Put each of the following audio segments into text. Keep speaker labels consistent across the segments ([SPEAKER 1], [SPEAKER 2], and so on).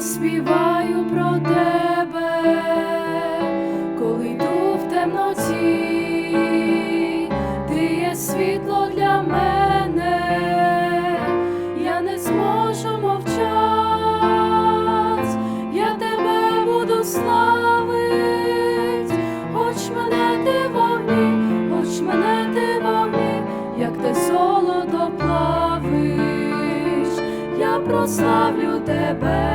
[SPEAKER 1] співаю про тебе, коли йду в темноті, ти є світло для мене, я не зможу мовчать, я тебе буду славить, хоч мене ти вогні, хоч мене ти вогні, як те золото плавиш, я прославлю тебе,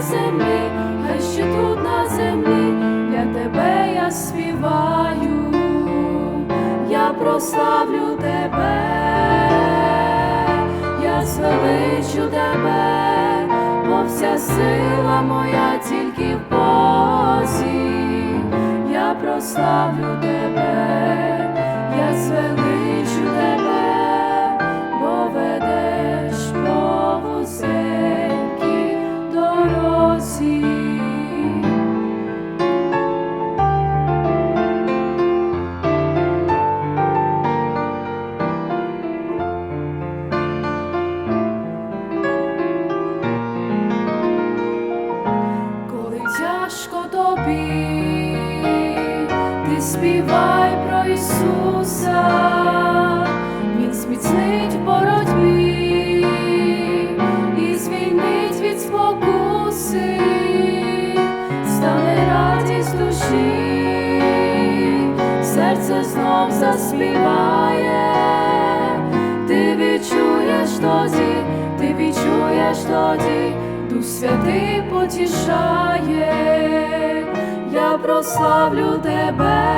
[SPEAKER 1] землі, хай ще тут на землі, для тебе я співаю, я прославлю тебе, я звеличу тебе, бо вся сила моя тільки в Бозі, я прославлю тебе, співай про Ісуса, Він зміцнить в боротьбі і звільнить від спокуси, стане радість душі, серце знов заспіває, ти відчуєш тоді, ти відчуєш тоді. Дух Святий потішає, я прославлю тебе,